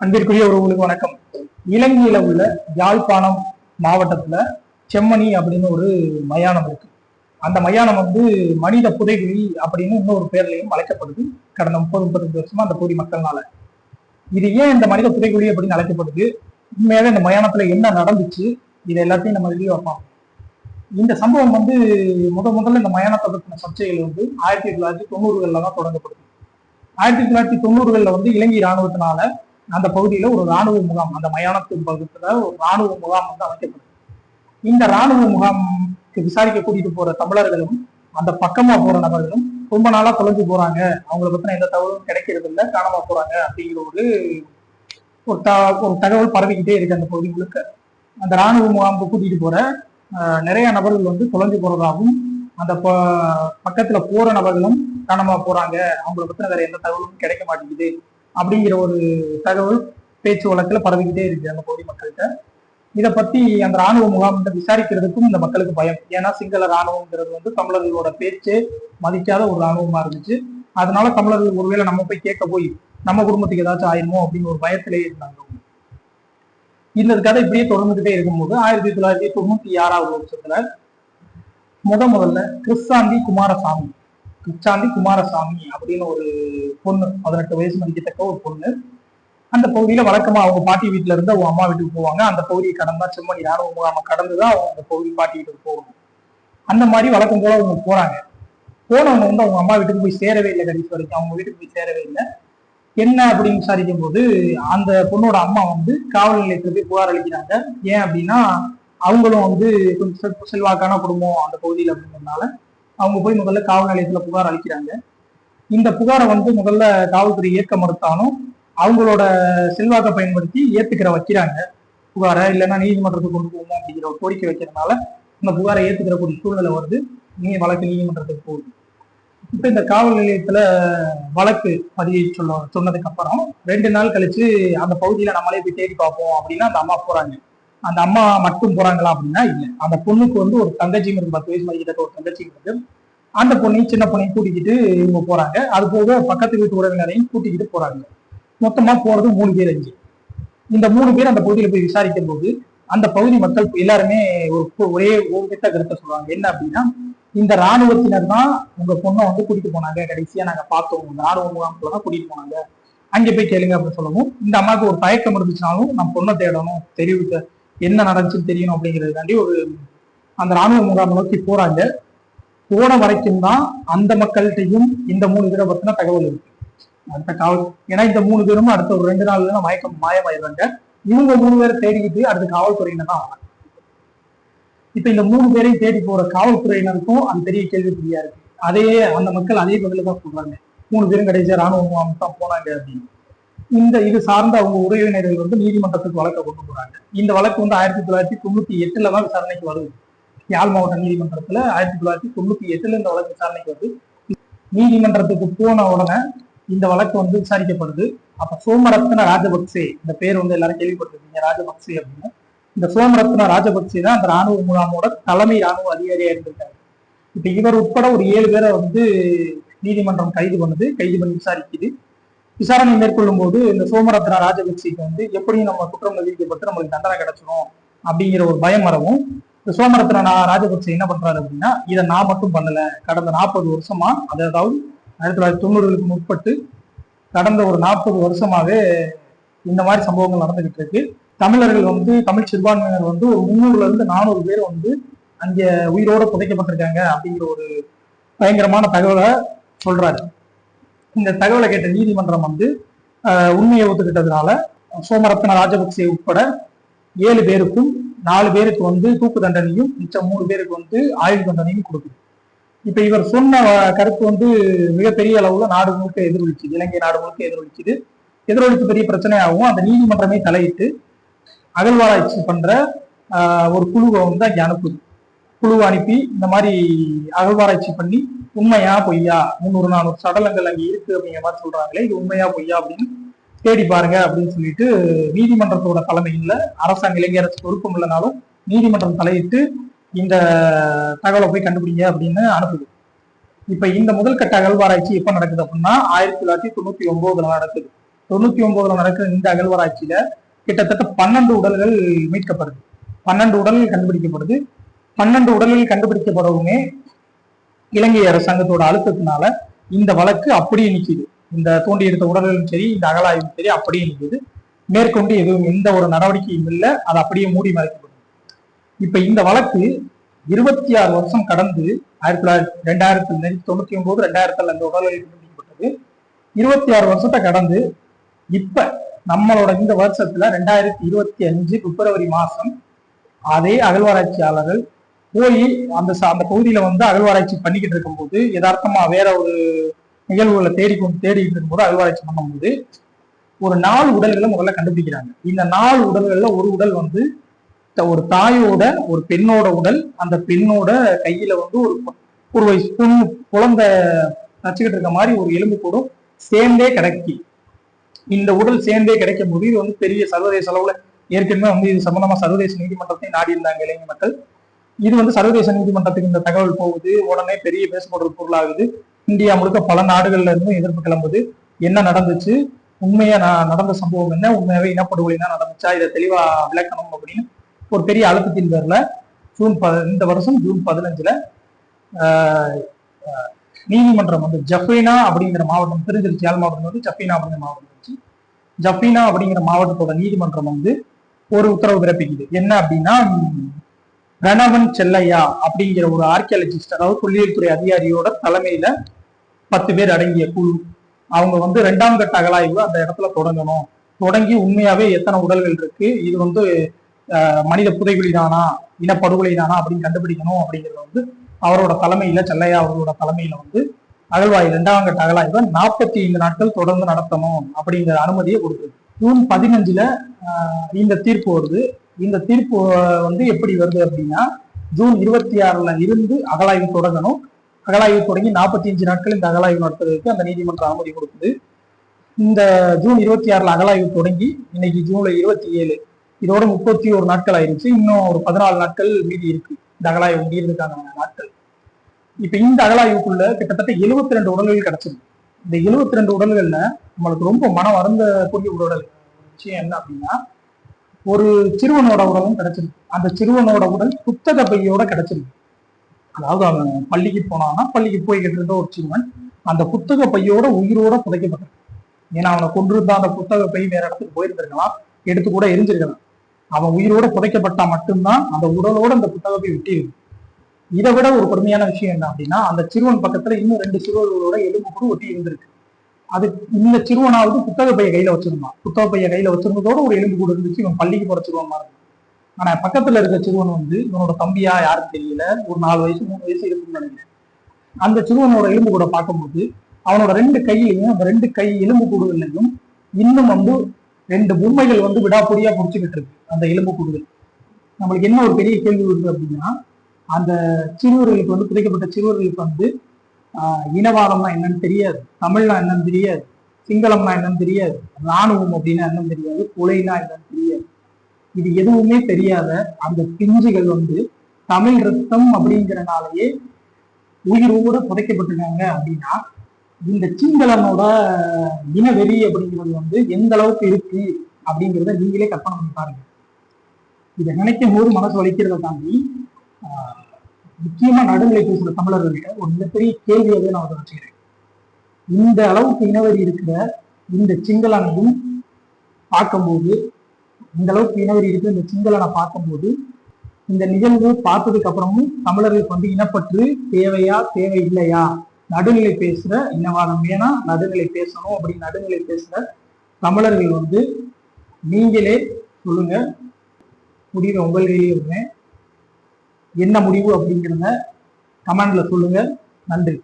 அன்பிற்குரிய உறவுகளுக்கு வணக்கம். இலங்கையில உள்ள யாழ்ப்பாணம் மாவட்டத்துல செம்மணி அப்படின்னு ஒரு மயானம் இருக்கு. அந்த மயானம் வந்து மனித புதைகுழி அப்படின்னு இன்னொரு பேர்லையும் அழைக்கப்படுது. கடந்த முப்பது முப்பத்தஞ்சு வருஷமா அந்த பகுதி மக்கள்னால. இது ஏன் இந்த மனித புதைகுழி அப்படின்னு அழைக்கப்படுது? உண்மையாவே இந்த மயானத்துல என்ன நடந்துச்சு? இது எல்லாத்தையும் நம்ம வெளியே வைப்போம் இந்த சம்பவம் வந்து முத முதல்ல இந்த மயானத்தை பற்றின சர்ச்சைகள் வந்து ஆயிரத்தி தொள்ளாயிரத்தி தொண்ணூறுகள்ல தான் தொடங்கப்படுது. ஆயிரத்தி தொள்ளாயிரத்தி தொண்ணூறுகள்ல வந்து இலங்கை இராணுவத்தினால அந்த பகுதியில ஒரு ராணுவ முகாம் அந்த மயானத்தின் பகுதியில ஒரு ராணுவ முகாம் வந்து அமைக்கப்படும் இந்த ராணுவ முகாம்க்கு விசாரிக்க கூட்டிட்டு போற தமிழர்களும் அந்த பக்கமா போற நபர்களும் ரொம்ப நாளா தொலைஞ்சு போறாங்க. அவங்கள பத்தின எந்த தகவலும் கிடைக்கிறது இல்லை காணாம போறாங்க அப்படிங்கிற ஒரு ஒரு த- ஒரு தகவல் பரவிக்கிட்டே இருக்கு அந்த பகுதி முழுக்க. அந்த ராணுவ முகாமுக்கு கூட்டிட்டு போற நிறைய நபர்கள் வந்து தொலைஞ்சு போறதாகவும் அந்த ப- பக்கத்துல போற நபர்களும் காணாம போறாங்க. அவங்கள பத்தின வேற எந்த தகவலும் கிடைக்க மாட்டேங்குது. அப்படிங்கிற ஒரு தகவல் பேச்சு வழக்குல பரவிக்கிட்டே இருக்கு அந்த பகுதி மக்கள்கிட்ட. இதை பத்தி அந்த ராணுவ முகாம் விசாரிக்கிறதுக்கும் இந்த மக்களுக்கு பயம். ஏன்னா சிங்கள ராணுவங்கிறது வந்து தமிழர்களோட பேச்சே மதிக்காத ஒரு ராணுவமா இருந்துச்சு. அதனால தமிழர்கள் ஒருவேளை நம்ம போய் கேட்க போய் நம்ம குடும்பத்துக்கு ஏதாச்சும் ஆயிருமோ அப்படின்னு ஒரு பயத்திலேயே இருந்தாங்க. இந்த கதை இப்படியே தொடர்ந்துகிட்டே இருக்கும்போது ஆயிரத்தி தொள்ளாயிரத்தி தொண்ணூத்தி ஆறாவது வருஷத்துல முத முதல்ல கிறிஸ்தாந்தி குமாரசாமி கிறிஸ்தாந்தி குமாரசாமி அப்படின்னு ஒரு பொண்ணு பதினெட்டு வயசு மதிக்கத்தக்க ஒரு பொண்ணு. அந்த பகுதியில வழக்கமா அவங்க பாட்டி வீட்டுல இருந்து அவங்க அம்மா வீட்டுக்கு போவாங்க. அந்த பகுதியை கடந்தா செம்மணி ராணுவ முகாம கடந்துதான் அவங்க அந்த பகுதி பாட்டி வீட்டுக்கு போகணும். அந்த மாதிரி வழக்கம் போல அவங்க போறாங்க. போனவங்க வந்து அவங்க அம்மா வீட்டுக்கு போய் சேரவே இல்லை கடைசி வரைக்கும். அவங்க வீட்டுக்கு போய் சேரவே இல்லை. என்ன அப்படின்னு விசாரிக்கும் போது அந்த பொண்ணோட அம்மா வந்து காவல் நிலையத்துல போய் புகார் அளிக்கிறாங்க. ஏன் அப்படின்னா அவங்களும் வந்து கொஞ்சம் செல்வாக்கான குடும்பம் அந்த பகுதியில் அப்படிங்கிறதுனால அவங்க போய் முதல்ல காவல் நிலையத்துல புகார் அளிக்கிறாங்க. இந்த புகாரை வந்து முதல்ல காவல்துறை ஏற்க மறுத்தாலும் அவங்களோட செல்வாக்கை பயன்படுத்தி ஏத்துக்கிற வைக்கிறாங்க. புகாரை இல்லைன்னா நீதிமன்றத்துக்கு கொண்டு போகணும் அப்படிங்கிற ஒரு கோரிக்கை வைக்கிறதுனால இந்த புகாரை ஏத்துக்கிற கூடிய சூழ்நிலை வருது. நீ வழக்கு நீதிமன்றத்துக்கு போகுது. இப்ப இந்த காவல் நிலையத்துல வழக்கு பதிவு சொல்ல சொன்னதுக்கு அப்புறம் ரெண்டு நாள் கழிச்சு அந்த பகுதியில நம்மளே போய் தேடி பார்ப்போம் அப்படின்னா அந்த அம்மா போறாங்க. அந்த அம்மா மட்டும் போறாங்களா அப்படின்னா இல்ல. அந்த பொண்ணுக்கு வந்து ஒரு தங்கச்சியும் இருக்கு பத்து வயசு மதிக்கிட்ட ஒரு தங்கச்சியும் இருக்கு. அந்த பொண்ணையும் சின்ன பொண்ணையும் கூட்டிக்கிட்டு இவங்க போறாங்க. அது போக பக்கத்து வீட்டு உறவினரையும் கூட்டிக்கிட்டு போறாங்க. மொத்தமா போறது மூணு பேர் அஞ்சு. இந்த மூணு பேர் அந்த பகுதியில போய் விசாரிக்கும் போது அந்த பகுதி மக்கள் எல்லாருமே ஒரு ஒரே ஒரு கருத்தை சொல்றாங்க என்ன அப்படின்னா இந்த ராணுவத்தினர் தான் உங்க பொண்ணை வந்து கூட்டிட்டு போனாங்க. கடைசியா நாங்க பார்த்தோம். இந்த ராணுவ முகாமுக்குள்ள தான் கூட்டிட்டு போனாங்க. அங்க போய் கேளுங்க அப்படின்னு சொல்லவும் இந்த அம்மாவுக்கு ஒரு தயக்கம் இருந்துச்சுனாலும் நம்ம பொண்ணை தேடணும். தெரிவிக்க என்ன நடந்துச்சுன்னு தெரியணும் அப்படிங்கிறதுக்காண்டி ஒரு அந்த ராணுவ முகாம் நோக்கி போறாங்க. போன வரைக்கும் தான் அந்த மக்கள்கிட்டையும் இந்த மூணு பேரை பத்தின தகவல் இருக்கு. அடுத்த காவல் ஏன்னா இந்த மூணு பேரும் அடுத்த ஒரு ரெண்டு நாள்ல மயக்கம் மாயமாயிடுறாங்க. இவங்க மூணு பேரை தேடிக்கிட்டு அடுத்த காவல்துறையினர் தான் வராங்க இப்ப இந்த மூணு பேரையும் தேடி போற காவல்துறையினருக்கும் அது பெரிய கேள்விக்குறியா இருக்கு. அதே அந்த மக்கள் அதே பதில தான் சொல்றாங்க. மூணு பேரும் கடைசியா ராணுவ முகாமுக்கு தான் போனாங்க அப்படின்னு. இந்த இது சார்ந்த அவங்க உறவினர்கள் வந்து நீதிமன்றத்துக்கு வழக்க கொண்டு போறாங்க. இந்த வழக்கு வந்து ஆயிரத்தி தொள்ளாயிரத்தி தொண்ணூத்தி எட்டுல தான் விசாரணைக்கு வருது. யாழ் மாவட்ட நீதிமன்றத்துல ஆயிரத்தி தொள்ளாயிரத்தி தொண்ணூத்தி எட்டுல இந்த வழக்கு விசாரணைக்கு வருது. நீதிமன்றத்துக்கு போன உடனே இந்த வழக்கு வந்து விசாரிக்கப்படுது. அப்ப சோமரத்ன ராஜபக்சே இந்த பேர் வந்து எல்லாரும் கேள்விப்பட்டிருக்கீங்க ராஜபக்சே அப்படின்னு. இந்த சோமரத்ன ராஜபக்சே தான் அந்த ராணுவ முகாமோட தலைமை ராணுவ அதிகாரியா இருந்திருக்காரு. இப்ப இவர் உட்பட ஒரு ஏழு பேரை வந்து நீதிமன்றம் கைது பண்ணுது கைது பண்ணி விசாரிக்குது. விசாரணை மேற்கொள்ளும் போது இந்த சோமரத்ன ராஜபக்சிக்கு வந்து எப்படியும் நம்ம குற்றம் நிரூபிக்கப்பட்டு நம்மளுக்கு தண்டனை கிடைச்சிடும் அப்படிங்கிற ஒரு பயம் வரவும் இந்த சோமரத்ன ராஜபக்சே என்ன பண்றாரு அப்படின்னா இதை நான் மட்டும் பண்ணல. கடந்த நாற்பது வருஷமா அதாவது ஆயிரத்தி தொள்ளாயிரத்தி தொண்ணூறுகளுக்கு முற்பட்டு கடந்த ஒரு நாற்பது வருஷமாவே இந்த மாதிரி சம்பவங்கள் நடந்துகிட்டு இருக்கு. தமிழர்கள் வந்து தமிழ் சிறுபான்மையினர் வந்து ஒரு முன்னூறுல இருந்து நானூறு பேர் வந்து அங்கே உயிரோட புதைக்கப்பட்டிருக்காங்க அப்படிங்கிற ஒரு பயங்கரமான தகவலை சொல்றாரு. இந்த தகவலை கேட்ட நீதிமன்றம் வந்து உண்மையை ஒத்துக்கிட்டதுனால சோமரத்ன ராஜபக்சே உட்பட ஏழு பேருக்கும் நாலு பேருக்கு வந்து தூக்கு தண்டனையும் மிச்சம் மூணு பேருக்கு வந்து ஆயுள் தண்டனையும் கொடுக்குது. இப்ப இவர் சொன்ன கருத்து வந்து மிகப்பெரிய அளவுல நாடு முழுக்க எதிரொலிச்சுது இலங்கை நாடு முழுக்க எதிரொலிச்சுது எதிரொலித்து பெரிய பிரச்சனையாகவும் அந்த நீதிமன்றமே தலையிட்டு அகழ்வாராய்ச்சி பண்ற ஒரு குழுவை வந்து அங்கே அனுப்புது. குழுவை அனுப்பி இந்த மாதிரி அகழ்வாராய்ச்சி பண்ணி உண்மையா பொய்யா? முந்நூறு நானூறு சடலங்கள் அங்கே இருக்கு அப்படிங்கிற மாதிரி சொல்றாங்களே இது உண்மையா பொய்யா அப்படின்னு தேடி பாருங்க அப்படின்னு சொல்லிட்டு நீதிமன்றத்தோட தலைமையில அரசாங்க இளைஞர் பொறுப்பம் பொறுப்பும் இல்லைனாலும் நீதிமன்றம் தலையிட்டு இந்த தகவலை போய் கண்டுபிடிங்க அப்படின்னு அனுப்புது. இப்ப இந்த முதல் கட்ட அகழ்வாராய்ச்சி எப்ப நடக்குது அப்படின்னா ஆயிரத்தி தொள்ளாயிரத்தி தொண்ணூத்தி ஒன்பதுல நடக்குது. தொண்ணூத்தி ஒன்பதுல நடக்கிற இந்த அகழ்வாராய்ச்சியில கிட்டத்தட்ட பன்னெண்டு உடல்கள் மீட்கப்படுது. பன்னெண்டு உடல்கள் கண்டுபிடிக்கப்படுது. பன்னெண்டு உடல்கள் கண்டுபிடிக்கப்படவுமே இலங்கை அரசாங்கத்தோட அழுத்தத்தினால இந்த வழக்கு அப்படியே நிக்குது. இந்த தோண்டி எடுத்த உடல்களும் சரி இந்த அகலாய்வும் சரி அப்படியே நிக்குது. மேற்கொண்டு எதுவும் எந்த ஒரு நடவடிக்கையும் இல்லை. அது அப்படியே மூடி மறைக்கப்படும். இப்ப இந்த வழக்கு இருபத்தி ஆறு வருஷம் கடந்து ஆயிரத்தி தொள்ளாயிரத்தி ரெண்டாயிரத்தி தொண்ணூத்தி ஒன்பது ரெண்டாயிரத்துல இந்த உடல்கள் கண்டுபிடிக்கப்பட்டது. இருபத்தி ஆறு வருஷத்தை கடந்து இப்ப நம்மளோட இந்த வருஷத்துல ரெண்டாயிரத்தி இருபத்தி அஞ்சு பிப்ரவரி மாசம் அதே அகழ்வாராய்ச்சியாளர்கள் போய் அந்த அந்த பகுதியில வந்து அகழ்வாராய்ச்சி பண்ணிக்கிட்டு இருக்கும்போது யதார்த்தமா வேற ஒரு நிகழ்வுகளை தேடிக்கொண்டு தேடிட்டு இருக்கும்போது அகழ்வாராய்ச்சி பண்ணும்போது ஒரு நாலு உடல்களை முதல்ல கண்டுபிடிக்கிறாங்க. இந்த நாலு உடல்கள்ல ஒரு உடல் வந்து த- ஒரு தாயோட ஒரு பெண்ணோட உடல் அந்த பெண்ணோட கையில வந்து ஒரு ஒரு வயசு பொண்ணு குழந்தை நச்சுக்கிட்டு இருக்க மாதிரி ஒரு எலும்பு கூடும் சேர்ந்தே கிடைக்கி. இந்த உடல் சேர்ந்தே கிடைக்கும் போது இது வந்து பெரிய சர்வதேச அளவுல ஏற்கனவே வந்து இது சம்பந்தமா சர்வதேச நீதிமன்றத்தை நாடி இருந்தாங்க இளைஞர் மக்கள். இது வந்து சர்வதேச நீதிமன்றத்துக்கு இந்த தகவல் போகுது. உடனே பெரிய பேசப்படுற பொருளாகுது. இந்தியா முழுக்க பல நாடுகள்ல இருந்தும் எதிர்ப்பு கிளம்புது. என்ன நடந்துச்சு? உண்மையா நான் நடந்த சம்பவம் என்ன? உண்மையாவே இனப்படுகொலை என்ன நடந்துச்சா? இதை தெளிவா விளக்கணும் அப்படின்னு ஒரு பெரிய அழுத்தத்தின் பேர்ல ஜூன் ப இந்த வருஷம் ஜூன் பதினஞ்சுல நீதிமன்றம் வந்து ஜஃபீனா அப்படிங்கிற மாவட்டம் திருச்சிருச்சி ஆல் மாவட்டம் வந்து ஜஃபீனா அப்படிங்கிற மாவட்டம் இருந்துச்சு ஜஃபீனா அப்படிங்கிற மாவட்டத்தோட நீதிமன்றம் வந்து ஒரு உத்தரவு பிறப்பிக்குது. என்ன அப்படின்னா ம், ரணவன் செல்லையா அப்படிங்கிற ஒரு ஆர்கியாலஜிஸ்ட் அதாவது தொழில்துறை அதிகாரியோட தலைமையில பத்து பேர் அடங்கிய குழு. அவங்க வந்து ரெண்டாம் கட்ட அகலாய்வு அந்த இடத்துல தொடங்கணும். தொடங்கி உண்மையாவே எத்தனை உடல்கள் இருக்கு? இது வந்து மனித புதைகுழி தானா? இனப்படுகொலை தானா? அப்படின்னு கண்டுபிடிக்கணும் அப்படிங்கிறது வந்து அவரோட தலைமையில செல்லையா அவர்களோட தலைமையில வந்து அகழ்வாய் இரண்டாம் கட்ட அகலாய்வை நாற்பத்தி ஐந்து நாட்கள் தொடர்ந்து நடத்தணும் அப்படிங்கிற அனுமதியை கொடுக்குது. ஜூன் பதினஞ்சுல இந்த தீர்ப்பு வருது. இந்த தீர்ப்பு வந்து எப்படி வருது அப்படின்னா ஜூன் இருபத்தி ஆறுல இருந்து அகலாய்வு தொடங்கணும். அகலாய்வு தொடங்கி நாற்பத்தி அஞ்சு நாட்கள் இந்த அகலாய்வு நடத்துறதுக்கு அந்த நீதிமன்றம் அனுமதி கொடுக்குது. இந்த ஜூன் இருபத்தி ஆறுல அகலாய்வு தொடங்கி இன்னைக்கு ஜூலை இருபத்தி ஏழு இதோட முப்பத்தி ஒரு நாட்கள் ஆயிருச்சு. இன்னும் ஒரு பதினாலு நாட்கள் மீதி இருக்கு. இந்த அகலாய்வு முடியறதுக்கான நாட்கள். இப்ப இந்த அகலாய்வுக்குள்ள கிட்டத்தட்ட 72 ரெண்டு உடல்கள் கிடைச்சிருக்கு. இந்த 72 ரெண்டு உடல்கள்ல நம்மளுக்கு ரொம்ப மனம் வருந்தக்கூடிய உடல் விஷயம் என்ன அப்படின்னா ஒரு சிறுவனோட உடலும் கிடைச்சிருக்கு. அந்த சிறுவனோட உடல் புத்தக பையோட கிடைச்சிருக்கு. அதாவது அவன் பள்ளிக்கு போனான்னா பள்ளிக்கு போய்கிட்டு இருந்த ஒரு சிறுவன் அந்த புத்தக பையோட உயிரோட புதைக்கப்பட்டிருக்கு ஏன்னா அவனை கொண்டிருந்த அந்த புத்தக பை வேற இடத்துக்கு போயிருந்திருக்கலாம் எடுத்து கூட எரிஞ்சிருக்கலாம். அவன் உயிரோட புதைக்கப்பட்டா மட்டும்தான் அந்த உடலோட அந்த புத்தக பை விட்டிருக்கு இதை விட ஒரு கொடுமையான விஷயம் என்ன அப்படின்னா அந்த சிறுவன் பக்கத்துல இன்னும் ரெண்டு சிறுவர்களோட எலும்பு கூட ஒட்டி இருந்திருக்கு. அது இந்த சிறுவனாவது புத்தக பைய கையில வச்சிருந்தான். புத்தக பைய கையில வச்சிருந்ததோட ஒரு எலும்பு கூட இருந்துச்சு. இவன் பள்ளிக்கு போற சிறுவன் மாதிரி இருந்தான். ஆனா பக்கத்துல இருக்க சிறுவன் வந்து இவனோட தம்பியா யாரும் தெரியல. ஒரு நாலு வயசு மூணு வயசு இருக்குன்னு நினைக்கிறேன். அந்த சிறுவனோட எலும்பு கூட பார்க்கும்போது அவனோட ரெண்டு கையிலையும் அந்த ரெண்டு கை எலும்பு கூடுகள்லையும் இன்னும் வந்து ரெண்டு பொம்மைகள் வந்து விடாப்பொடியா புடிச்சுக்கிட்டு இருக்கு அந்த எலும்பு கூடுதல். நம்மளுக்கு என்ன ஒரு பெரிய கேள்வி இருக்கு அப்படின்னா அந்த சிறுவர்களுக்கு வந்து புதைக்கப்பட்ட சிறுவர்களுக்கு வந்து இனவாதம்னா என்னன்னு தெரியாது. தமிழ்னா என்னன்னு தெரியாது. சிங்களம்னா என்னன்னு தெரியாது. ராணுவம் அப்படின்னா என்னன்னு தெரியாது. கொலைனா என்னன்னு தெரியாது. இது எதுவுமே தெரியாத அந்த பிஞ்சுகள் வந்து தமிழ் ரத்தம் அப்படிங்கிறனாலேயே உயிரோடு புதைக்கப்பட்டிருக்காங்க அப்படின்னா இந்த சிங்களனோட இனவெறி அப்படிங்கிறது வந்து எந்த அளவுக்கு இருக்கு அப்படிங்கிறத நீங்களே கற்பனை பண்ணி பாருங்க. இதை நினைக்கும் போது மனசு வலிக்கிறத தாண்டி ஆஹ், முக்கியமா நடுநிலை பேசுற தமிழர்கள்ட்ட ஒரு மிகப்பெரிய கேள்வியாவே நான் அதை வச்சுக்கிறேன். இந்த அளவுக்கு இனவெறி இருக்கிற இந்த சிங்களனையும் பார்க்கும்போது இந்த அளவுக்கு இனவெறி இருக்கிற இந்த சிங்களனை பார்க்கும்போது இந்த நிகழ்வு பார்த்ததுக்கு அப்புறமும் தமிழர்களுக்கு வந்து இனப்பற்று தேவையா தேவை இல்லையா? நடுநிலை பேசுற இனவாதம் வேணா நடுநிலை பேசணும் அப்படின்னு நடுநிலை பேசுற தமிழர்கள் வந்து நீங்களே சொல்லுங்க. முடிவை உங்கள் கையிலே என்ன முடிவு அப்படிங்கிறத கமெண்ட்ல சொல்லுங்க. நன்றி.